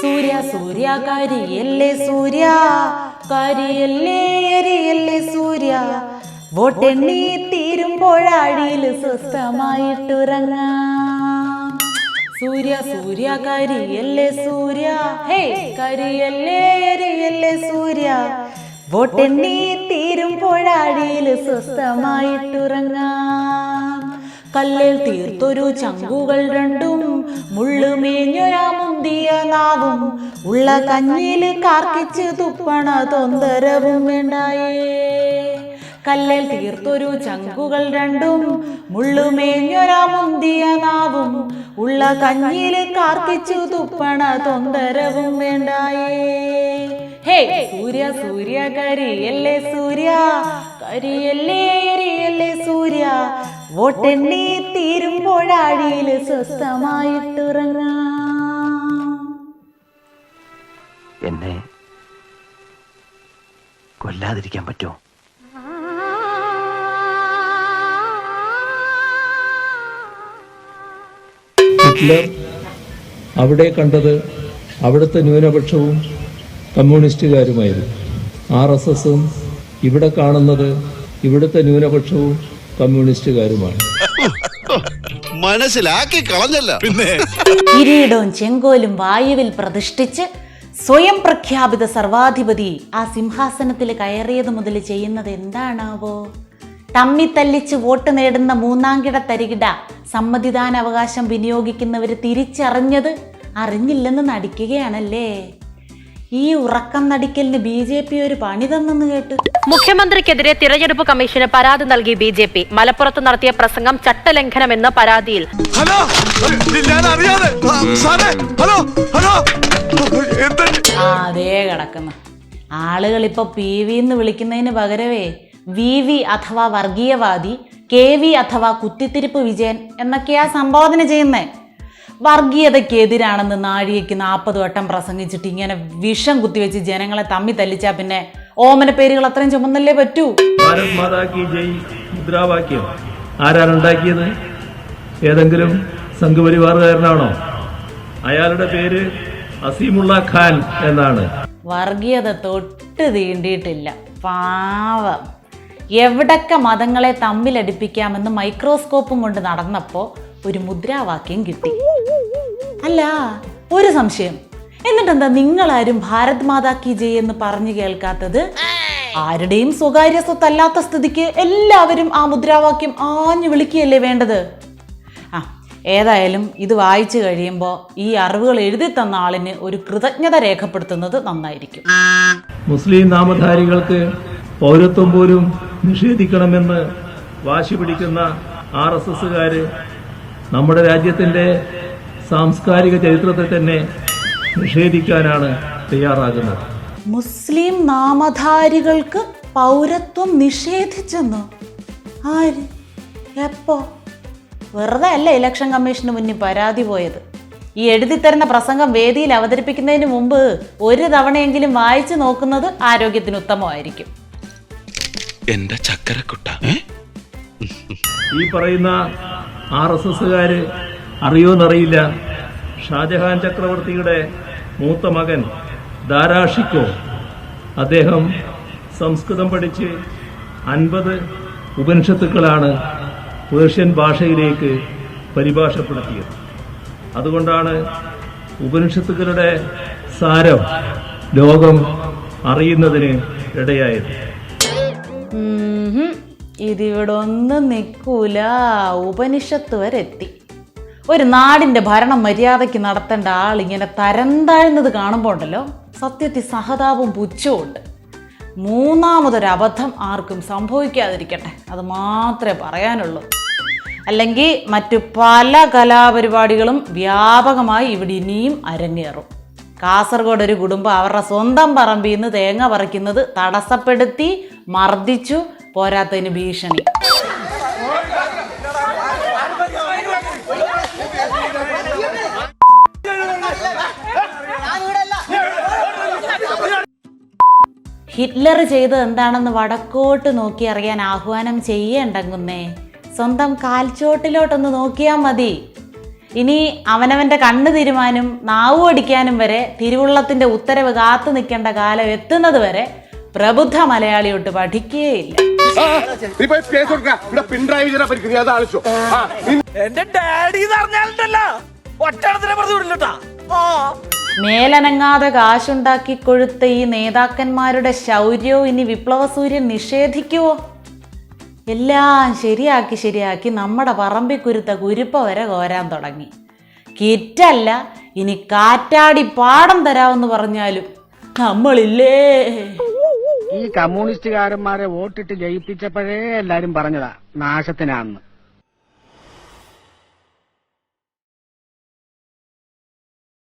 സൂര്യ സൂര്യ കരിയല്ലേ സൂര്യ? കരിയല്ലേ എരിയല്ലേ സൂര്യ? വോട്ടെണ്ണി തീരുമ്പോഴാഴിയിൽ സ്വസ്ഥമായിട്ടുറങ്ങാം. സൂര്യ സൂര്യ കരിയല്ലേ സൂര്യ? ഹേ കരിയല്ലേ എരിയല്ലേ സൂര്യ? വോട്ടെണ്ണി തീരുമ്പോഴാഴിയിൽ സ്വസ്ഥമായിട്ടുറങ്ങാം. കല്ലിൽ തീർത്തൊരു ചങ്കുകൾ രണ്ടും മുള്ളുമേഞ്ഞൊരാ മുന്തിയ നാവും ഉള്ള കഞ്ഞിയിൽ കാർക്കിച്ച് തുപ്പണ തൊന്തരവും വേണ്ടായേ. കല്ലിൽ തീർത്തൊരു ചങ്കുകൾ രണ്ടും മുള്ളുമേഞ്ഞൊരാ മുന്തിയ നാവും ഉള്ള കഞ്ഞിയിൽ കാർക്കിച്ചു തുപ്പണ തൊന്തരവും വേണ്ടായേ. ഹേ സൂര്യ സൂര്യ കരിയല്ലേ സൂര്യ? കരിയല്ലേ സൂര്യ വോട്ടെണ്ണി തീരുമ്പോഴാഴിയിൽ സ്വസ്ഥമായിട്ടുറങ്ങാം. എന്നെ കൊല്ലാതിരിക്കാൻ പറ്റുമോ? ഹിറ്റ്ലർ അവിടെ കണ്ടത് അവിടുത്തെ ന്യൂനപക്ഷവും കമ്മ്യൂണിസ്റ്റുകാരുമായിരുന്നു. ആർ എസ് എസും ഇവിടെ കാണുന്നത് ഇവിടുത്തെ ന്യൂനപക്ഷവും കമ്മ്യൂണിസ്റ്റുകാരുമാണ്. മനസ്സിലാക്കി കളഞ്ഞല്ല. പിന്നെ? കിരീടവും ചെങ്കോലും വായുവിൽ പ്രതിഷ്ഠിച്ച് സ്വയം പ്രഖ്യാപിത സർവാധിപതി ആ സിംഹാസനത്തിൽ കയറിയത് മുതൽ ചെയ്യുന്നത് എന്താണാവോ? തമ്മി തല്ലിച്ച് വോട്ട് നേടുന്ന മൂന്നാംകിട തരികിട സമ്മതിദാനാവകാശം വിനിയോഗിക്കുന്നവർ തിരിച്ചറിഞ്ഞത് അറിഞ്ഞില്ലെന്ന് നടിക്കുകയാണല്ലേ? ഈ ഉറക്കം നടിക്കലിന് ബി ജെ പി ഒരു പണി തന്നെന്ന് കേട്ട്. മുഖ്യമന്ത്രിക്കെതിരെ തിരഞ്ഞെടുപ്പ് കമ്മീഷന് പരാതി നൽകി ബി ജെ പി. മലപ്പുറത്ത് നടത്തിയ പ്രസംഗം ചട്ടലംഘനമെന്ന പരാതിയിൽ. അതേ കിടക്കുന്നു. ആളുകൾ ഇപ്പൊ പി വി എന്ന് വിളിക്കുന്നതിന് പകരവേ വി വി അഥവാ വർഗീയവാദി കെ വി അഥവാ കുത്തിത്തിരിപ്പ് വിജയൻ എന്നൊക്കെയാ സംബോധന വർഗീയതയ്ക്കെതിരാണെന്ന് നാഴികയ്ക്ക് നാൽപ്പത് വട്ടം പ്രസംഗിച്ചിട്ട് ഇങ്ങനെ വിഷം കുത്തിവെച്ച് ജനങ്ങളെ തമ്മി തല്ലിച്ചാ പിന്നെ ഓമന പേരുകൾ അത്രയും ചുമന്നല്ലേ പറ്റൂ? ഭാരത് മാതാ കി ജയ് മുദ്രാവാക്യം. ആരാണ് ഉണ്ടാക്കിയത്? ഏതെങ്കിലും സംഘപരിവാറുകാരനാണോ? അയാളുടെ പേര് അസീമുള്ള ഖാൻ എന്നാണ്. വർഗീയത തൊട്ട് തീണ്ടിയിട്ടില്ല. പാവം. എവിടൊക്കെ മതങ്ങളെ തമ്മിലടിപ്പിക്കാമെന്ന് മൈക്രോസ്കോപ്പും കൊണ്ട് നടന്നപ്പോൾ ഒരു മുദ്രാവാക്യം കിട്ടി. അല്ല ഒരു സംശയം. എന്നിട്ടെന്താ നിങ്ങളാരും ഭാരത് മാതാ കി ജയ് എന്ന് പറഞ്ഞു കേൾക്കാത്തത്? ആരുടെയും സ്വകാര്യ സ്വത്തല്ലാത്ത സ്ഥിതിക്ക് എല്ലാവരും ആ മുദ്രാവാക്യം ആഞ്ഞു വിളിക്കുകയല്ലേ വേണ്ടത്? ആ ഏതായാലും ഇത് വായിച്ചു കഴിയുമ്പോൾ ഈ അറിവുകൾ എഴുതി തന്ന ആളിന് ഒരു കൃതജ്ഞത രേഖപ്പെടുത്തുന്നത് നന്നായിരിക്കും. മുസ്ലിം നാമധാരികൾക്ക് പൗരത്വം പോലും നിഷേധിക്കണമെന്ന് വാശി പിടിക്കുന്ന ആർ എസ് എസ്സുകാര് നമ്മുടെ രാജ്യത്തിന്റെ സാംസ്കാരിക ചരിത്രത്തെ തന്നെ നിഷേധിക്കാനാണ് തയ്യാറാകുന്നത്. മുസ്ലിം നാമധാരികൾക്ക് പൗരത്വം നിഷേധിച്ചെന്നോ? ആര്? എപ്പോ? വെറുതെ അല്ല ഇലക്ഷൻ കമ്മീഷന് മുന്നിൽ പരാതി പോയത്? ഈ എഴുതിത്തരുന്ന പ്രസംഗം വേദിയിൽ അവതരിപ്പിക്കുന്നതിന് മുമ്പ് ഒരു തവണയെങ്കിലും വായിച്ചു നോക്കുന്നത് ആരോഗ്യത്തിന് ഉത്തമമായിരിക്കും. എന്റെ ചക്കരക്കുട്ട? ഈ പറയുന്ന ആർ എസ് എസുകാര് അറിയോന്നറിയില്ല. ഷാജഹാൻ ചക്രവർത്തിയുടെ മൂത്ത മകൻ ദാരാഷിക്കോ അദ്ദേഹം സംസ്കൃതം പഠിച്ച് അൻപത് ഉപനിഷത്തുക്കളാണ് പേർഷ്യൻ ഭാഷയിലേക്ക് പരിഭാഷപ്പെടുത്തിയത്. അതുകൊണ്ടാണ് ഉപനിഷത്തുക്കളുടെ സാരം ലോകം അറിയുന്നതിന് ഇടയായത്. ഇതിവിടെ ഒന്നും നിൽക്കൂല ഉപനിഷത്ത് വരെ എത്തി ഒരു നാടിന്റെ ഭരണം മര്യാദയ്ക്ക് നടത്തേണ്ട ആൾ ഇങ്ങനെ തരം താഴ്ന്നത് കാണുമ്പോൾ ഉണ്ടല്ലോ സത്യത്തിൽ സഹതാപം പുച്ഛമുണ്ട് മൂന്നാമതൊരു അബദ്ധം ആർക്കും സംഭവിക്കാതിരിക്കട്ടെ അത് മാത്രമേ പറയാനുള്ളൂ. അല്ലെങ്കിൽ മറ്റു പല കലാപരിപാടികളും വ്യാപകമായി ഇവിടെ ഇനിയും അരങ്ങേറും. കാസർഗോഡ് ഒരു കുടുംബം അവരുടെ സ്വന്തം പറമ്പിൽ നിന്ന് തേങ്ങ പറിക്കുന്നത് തടസ്സപ്പെടുത്തി മർദ്ദിച്ചു പോരാത്തതിന് ഭീഷണി. ഹിറ്റ്ലർ ചെയ്തത് എന്താണെന്ന് വടക്കോട്ട് നോക്കി അറിയാൻ ആഹ്വാനം ചെയ്യേണ്ടങ്ങുന്നേ സ്വന്തം കാൽച്ചോട്ടിലോട്ടൊന്ന് നോക്കിയാൽ മതി. ഇനി അവനവന്റെ കണ്ണ് തിരുമാനും നാവ് അടിക്കാനും വരെ തിരുവുള്ളത്തിന്റെ ഉത്തരവ് കാത്തു നിൽക്കേണ്ട കാലം എത്തുന്നത് വരെ പ്രബുദ്ധ മലയാളിയോട്ട് പഠിക്കുകയില്ല എന്റെ ഡാഡി പറഞ്ഞാലുണ്ടല്ലോ. പറഞ്ഞു വിടില്ലട്ടാ മേലനങ്ങാതെ കാശുണ്ടാക്കി കൊഴുത്ത ഈ നേതാക്കന്മാരുടെ ശൗര്യവും ഇനി വിപ്ലവ സൂര്യൻ നിഷേധിക്കുവോ? എല്ലാം ശരിയാക്കി ശരിയാക്കി നമ്മുടെ പറമ്പിൽ കുരുത്ത കുരുപ്പ വരെ കോരാൻ തുടങ്ങി. കിറ്റല്ല ഇനി കാറ്റാടി പാടം തരാമെന്ന് പറഞ്ഞാലും നമ്മളില്ലേ? ഈ കമ്മ്യൂണിസ്റ്റുകാരന്മാരെ വോട്ടിട്ട് ജയിപ്പിച്ചപ്പോഴേ എല്ലാരും പറഞ്ഞതാ നാശത്തിനാന്ന്.